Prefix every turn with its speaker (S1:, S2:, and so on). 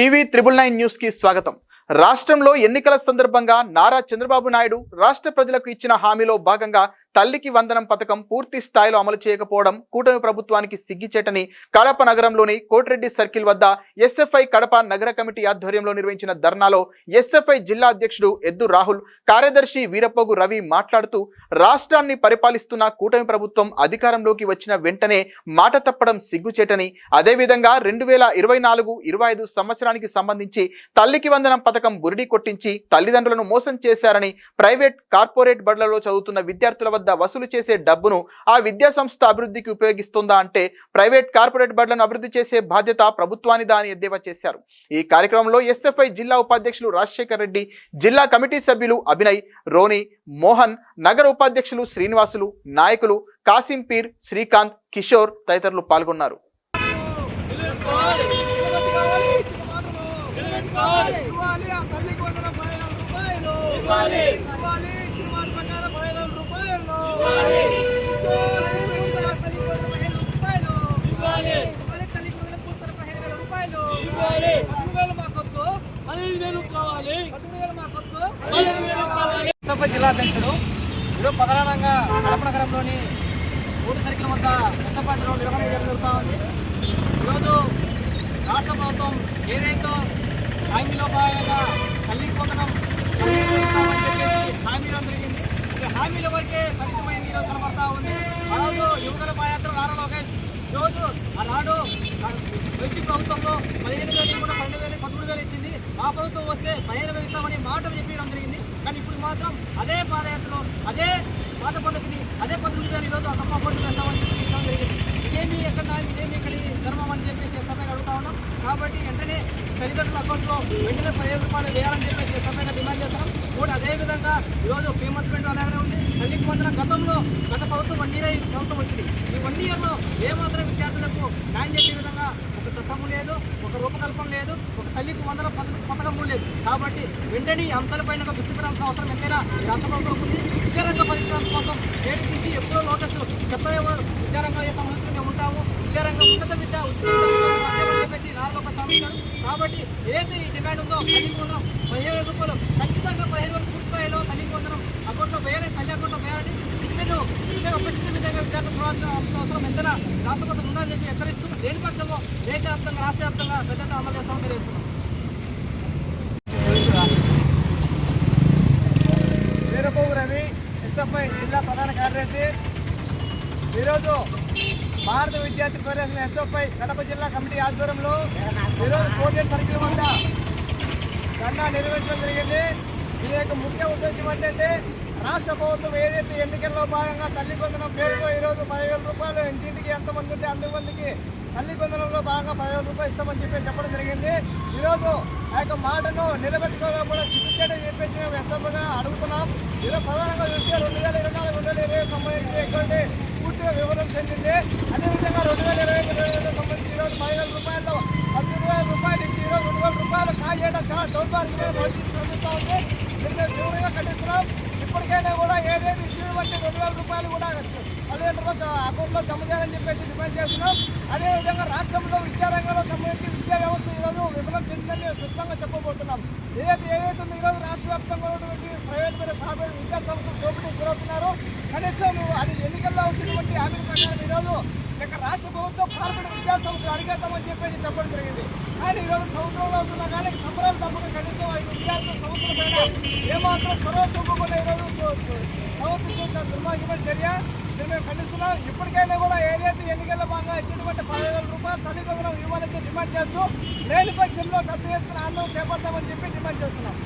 S1: TV triple nine న్యూస్కి స్వాగతం. రాష్ట్రంలో ఎన్నికల సందర్భంగా నారా చంద్రబాబు నాయుడు రాష్ట్ర ప్రజలకు ఇచ్చిన హామీలో భాగంగా తల్లికి వందనం పథకం పూర్తి స్థాయిలో అమలు చేయకపోవడం కూటమి ప్రభుత్వానికి సిగ్గిచేటని కడప నగరంలోని కోటిరెడ్డి సర్కిల్ వద్ద ఎస్ఎఫ్ఐ కడప నగర కమిటీ ఆధ్వర్యంలో నిర్వహించిన ధర్నాలో ఎస్ఎఫ్ఐ జిల్లా అధ్యక్షుడు ఎద్దు రాహుల్ కార్యదర్శి వీరప్పగు రవి మాట్లాడుతూ రాష్ట్రాన్ని పరిపాలిస్తున్న కూటమి ప్రభుత్వం అధికారంలోకి వచ్చిన వెంటనే మాట తప్పడం సిగ్గుచేటని అదేవిధంగా రెండు వేల ఇరవై నాలుగు ఇరవై ఐదు సంవత్సరానికి సంబంధించి తల్లికి వందనం పథకం బురిడి కొట్టించి తల్లిదండ్రులను మోసం చేశారని ప్రైవేట్ కార్పొరేట్ బడులలో చదువుతున్న విద్యార్థుల వద్ద వసూలు చేసే డబ్బును ఆ విద్యా సంస్థ అభివృద్ధికి ఉపయోగిస్తుందా అంటే ప్రైవేట్ కార్పొరేట్ బడులను అభివృద్ధి చేసే బాధ్యత ప్రభుత్వానిదా అని ఎద్దేవా చేశారు. ఈ కార్యక్రమంలో ఎస్ఎఫ్ఐ జిల్లా ఉపాధ్యక్షులు రాజశేఖర్ రెడ్డి జిల్లా కమిటీ సభ్యులు అభినయ్ రోని మోహన్ నగర ఉపాధ్యక్షులు శ్రీనివాసులు నాయకులు కాసిం పీర్ శ్రీకాంత్ కిషోర్ తదితరులు పాల్గొన్నారు.
S2: ఇవ్వాలి. జిల్లా అధ్యక్షుడు. ఈరోజు ప్రధానంగా కడప నగరంలోని మూడు సర్కిల్ వద్ద ఎస్ఎఫ్ఐలో నిర్వహణ చేయడం జరుగుతూ ఉంది. ఈరోజు రాష్ట్ర ప్రభుత్వం ఏదైతే హామీలో భాగంగా తల్లి పొందడం హామీ ఇవ్వడం జరిగింది. హామీల వరకే పరిమితమైంది ఈరోజు కనబడతా ఉంది. రోజు యువకుల పాయాత్ర నారా లోకేష్. ఈరోజు ఆనాడు వైసీపీ ప్రభుత్వంలో పదిహేను వేలు కూడా పన్నెండు వేలు పదమూడు వేలు ఇచ్చింది మా ప్రభుత్వం వస్తే పదిహేను వేలు ఇస్తామని మాట చెప్పడం జరిగింది. కానీ ఇప్పుడు మాత్రం అదే పాదయాత్రలో అదే పాత పద్ధతిని అదే పద్ధతి ఈరోజు ఆ తప్ప పట్టు వేస్తామని చెప్పి ఇవ్వడం జరిగింది. ఇదేమి ఎక్కడ ఇదేమి ఇక్కడి ధర్మం అని చెప్పేసి సభ్యంగా అడుగుతా ఉన్నాం. కాబట్టి వెంటనే తల్లిదండ్రుల అకౌంట్లో వెంటనే పదిహేను రూపాయలు వేయాలని చెప్పేసి సభ్యంగా డిమాండ్ చేస్తున్నాం. కూడా అదేవిధంగా ఈరోజు ఫేమస్ పెయింట్ అలాగే ఉంది. తల్లికి పొందిన గతంలో గత ప్రభుత్వం వన్ ఇయర్ ప్రభుత్వం వచ్చింది. ఈ వన్ ఇయర్లో ఏమాత్రం విద్యార్థులకు న్యాయం చేసే విధంగా ఒక చట్టము లేదు ఒక రూపకల్పన లేదు ఒక తల్లికి వందల పథకం పథకము లేదు. కాబట్టి వెంటనే ఈ అంశాలపైన దృష్టి పెట్టాల్సిన అవసరం ఎంతైనా రాష్ట్ర ప్రభుత్వం ఉంది. విద్యారంగ పరిశ్రమ కోసం నేటి ఎప్పుడో లోటస్ చెత్త విద్యారంగం ఏ సంబంధించి మేము ఉంటాము విద్యారంగం ఉన్నత విద్య ఉచిత విద్య అని చెప్పేసి నాలుగు ఒక సమీక్షలు కాబట్టి ఏదైతే ఈ డిమాండ్ ఉందో తల్లికి వందనం పదిహేను వేల రూపాయలు ఖచ్చితంగా పదిహేను వేల పూర్తి స్థాయిలో తల్లికి వందనం అకౌంట్లో వేయాలి తల్లి అకౌంట్లో వేయాలని నేను విధంగా ప్రసిద్ధ విధంగా విద్యార్థులు చూడాల్సిన అవసరం ఎంతైనా రాష్ట్రపతి ఉందని చెప్పి హెచ్చరిస్తూ లేని పక్షంలో దేశవ్యాప్తంగా రాష్ట్ర వ్యాప్తంగా పెద్ద అమలు చేస్తామని తెలియజేస్తున్నాం. వీరబాబు రవి ఎస్ఎఫ్ఐ జిల్లా ప్రధాన కార్యదర్శి. ఈరోజు భారత విద్యార్థి ఫెడరేషన్ ఎస్ఎఫ్ఐ కడప జిల్లా కమిటీ ఆధ్వర్యంలో ఈరోజు కోటేట్ సర్కిల్ వద్ద ధర్నా నిర్వహించడం జరిగింది. దీని యొక్క ముఖ్య ఉద్దేశం ఏంటంటే రాష్ట్ర ప్రభుత్వం ఏదైతే ఎన్నికల్లో భాగంగా తల్లి కొందనం పేరుతో ఈరోజు పదివేల రూపాయలు ఇంటింటికి ఎంతమంది ఉంటే అంతమందికి తల్లి కొందనంలో భాగంగా పదివేల రూపాయలు ఇస్తామని చెప్పి చెప్పడం జరిగింది. ఈరోజు ఆ యొక్క మాటను నిలబెట్టుకోకపోవడం చికిత్సని చెప్పేసి మేము ఎస్ఎఫ్గా అడుగుతున్నాం. ఈరోజు ప్రధానంగా చూస్తే రెండు వేల ఇరవై నాలుగు రెండు వేల ఇరవై సంబంధించి ఎటువంటి వివరం చెందింది. అదేవిధంగా రెండు వేల ఇరవై ఐదు రెండు వేల సంబంధించి ఈరోజు పదివేల రూపాయలు పద్దెనిమిది వేల రూపాయలు ఇచ్చి ఈరోజు రెండు వేల రూపాయలు కాజేయడం చాలా దౌర్భాగ్యమైన పరిస్థితి కనిపిస్తూ ఉంది. దీన్ని మేము తీవ్రంగా ఖండిస్తున్నాం. ఇప్పటికైనా కూడా ఏదైతే ఇచ్చిన బట్టి రెండు వేల రూపాయలు కూడా తల్లిదండ్రుల అకౌంట్లో జమ చేయాలని చెప్పేసి డిమాండ్ చేస్తున్నాం. అదేవిధంగా రాష్ట్రంలో విద్యారంగంలో సంబంధించి విద్యా వ్యవస్థ ఈరోజు విఫలం చెందిందని మేము స్పష్టంగా చెప్పబోతున్నాం. ఏదైతే ఏదైతే ఉందో ఈరోజు రాష్ట్ర వ్యాప్తంగా ఉన్నటువంటి ప్రైవేట్ మరియు కార్పొరేట్ విద్యా సంస్థలు దోపిడీ గురవుతున్నారు. కనీసం అది ఎన్నికల్లో వచ్చినటువంటి హామీల ప్రకారం ఈరోజు ఇక రాష్ట్ర ప్రభుత్వం కార్పొరేట్ విద్యా సంస్థలు అరికడతామని చెప్పేసి చెప్పడం జరిగింది. ఆయన ఈరోజు సంవత్సరంలో అవుతున్నా కానీ సంబరాలు తప్పక కనీసం ఆయన విద్యార్థుల సంవత్సరం పైన ఏమాత్రం చొరవ చూపకుండా ఈరోజు ప్రవర్తిస్తున్న దుర్మార్గమైన చర్య. దీన్ని మేము ఖండిస్తున్నాం. ఇప్పటికైనా కూడా ఏదైతే ఎన్నికల్లో భాగంగా ఇచ్చినటువంటి పదివేల రూపాయలు తల్లిదండ్రులు ఇవ్వాలని డిమాండ్ చేస్తూ లేని పక్షంలో పెద్ద ఎత్తున ఆందోళన చేపడతామని చెప్పి డిమాండ్ చేస్తున్నాం.